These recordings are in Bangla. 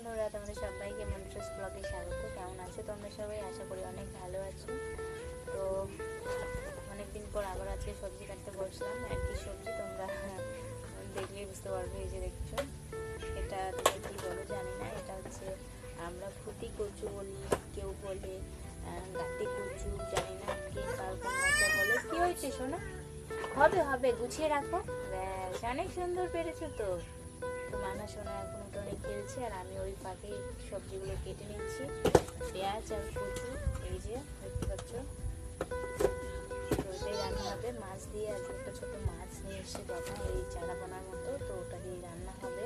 বন্ধুরা, তোমাদের সবাইকে মন্ত্রস ব্লগে স্বাগত। কেমন আছো তোমরা সবাই? আশা করি অনেক ভালো আছো। তো, অনেকদিন পর আবার আজকে সবজি কাটতে বসলাম। একই সবজি তোমরা দেখলেই বুঝতে পারবে এই যে দেখছ। এটা তোমরা কি বলো জানি না। এটা হচ্ছে আমরা ফুটি কচু বলি, কেউ বলে গাতি কচু, জানি না কে কার কোন বলে। কি হয়েছে শোনো? হবে হবে, গুছিয়ে রাখো। ব্যাস, অনেক সুন্দর পেরেছ তো। মানা সোনা এখন উঠোনে খেলছে আর আমি ওই ফাঁকে সবজিগুলো কেটে নিচ্ছি। পেঁয়াজ আর কচু, এই যে, দেখতে পাচ্ছ? ওটাই রান্না হবে। মাছ দিয়ে আর একটা ছোট মাছ নিয়ে এসে বাবা এই চারা বানার মতো, তো ওটা দিয়ে রান্না হবে।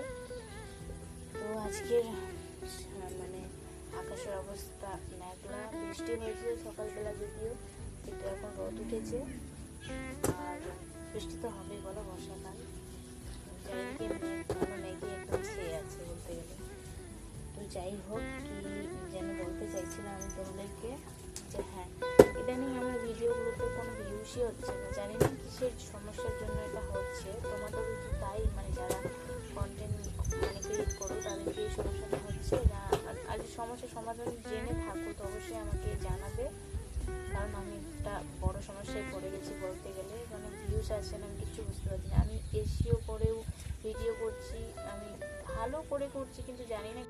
তো আজকের মানে আকাশের অবস্থা মেঘলা, বৃষ্টি হয়েছিল সকালবেলা যদিও, কিন্তু এখন রোদ উঠেছে। আর বৃষ্টি তো হবেই বলো বর্ষাকাল। ঘন মেঘে একদম ছেয়ে আছে বলতে গেলে তো যাই হোক কি যেন বলতে চাইছিলাম আমি তোমাদেরকে যে হ্যাঁ ইদানিং আমার ভিডিওগুলোতে কোনো ভিউসই হচ্ছে না জানি না কিসের সমস্যার জন্য এটা হচ্ছে তোমাদের কি তাই মানে যারা কন্টেন্ট মানে ক্রিয়েট করো তাদের কি সমস্যাটা হচ্ছে না আর সমস্যার সমাধান জেনে থাকো তো অবশ্যই আমাকে জানাবে কারণ আমি একটা বড় সমস্যায় পড়ে গেছি বলতে গেলে। কারণ ভিউস আসছে না, আমি কিছু বুঝতে পারছি না। আমি এসিও করেও ভালো করে করছি কিন্তু জানি না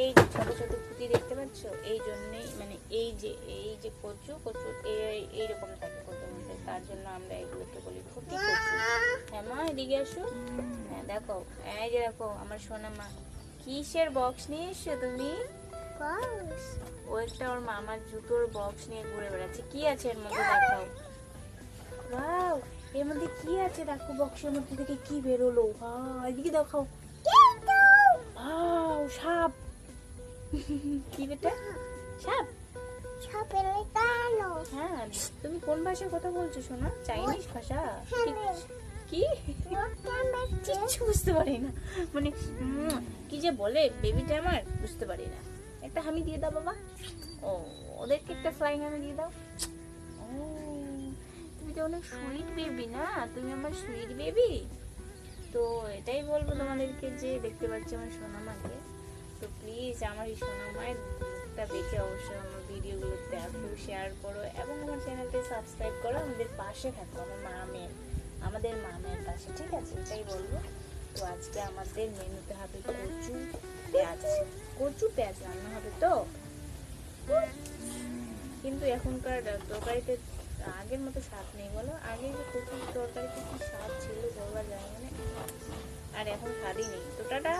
এই যে ছোট ছোট পুঁতি দেখতে পাচ্ছ? এই জন্যেই মানে এই যে এই যে কচু কচু এই এইরকম থাকে কচুর মধ্যে তার জন্য আমরা এগুলোকে বলি ফুটি কচু। হ্যাঁ মা এদিকে আসো। হ্যাঁ দেখো এই যে দেখো আমার সোনা মা কিসের বক্স নিয়ে এসছো তুমি? ও একটা ওর মামার জুতোর বক্স নিয়ে ঘুরে বেড়াচ্ছে। কি আছে এর মধ্যে দেখাও? ওয়াও এর মধ্যে কি আছে? দেখো বক্সের মধ্যে থেকে কি বেরোলো? হ্যাঁ এদিকে দেখাও। ওয়াও সাপ। কি বেটা? সাপ? হ্যাঁ তুমি কোন ভাষায় কথা বলছো শোনা চাইনিজ ভাষা? কি কিচ্ছু বুঝতে পারি না। মানে কি যে বলে বেবিটা আমার বুঝতে পারি না। একটা হামি দিয়ে দাও বাবা। ও ওদেরকে একটা ফ্লাইং হামি দিয়ে দাও। ও তুমি তো অনেক সুইট বেবি না? তুমি আমার সুইট বেবি তো এটাই বলব তোমাদেরকে যে দেখতে পাচ্ছি আমার সোনামাকে, তো প্লিজ আমার এই সোনামায়ের মুখটা দেখে অবশ্যই আমার ভিডিওগুলো দেখো শেয়ার করো এবং আমার চ্যানেলটা সাবস্ক্রাইব করো, আমাদের পাশে থাকো, আমার মা মেয়ের আমাদের মা মেয়ের পাশে, ঠিক আছে? এটাই বলব। তো আজকে আমাদের মেনুতে হবে কচু পেঁয়াজ। কচু পেঁয়াজ রান্না হবে তো? কিন্তু এখনকার তরকারিতে আগের মতো স্বাদ নেই, বলো? আগে যে কচুর তরকারিতে কি স্বাদ ছিল?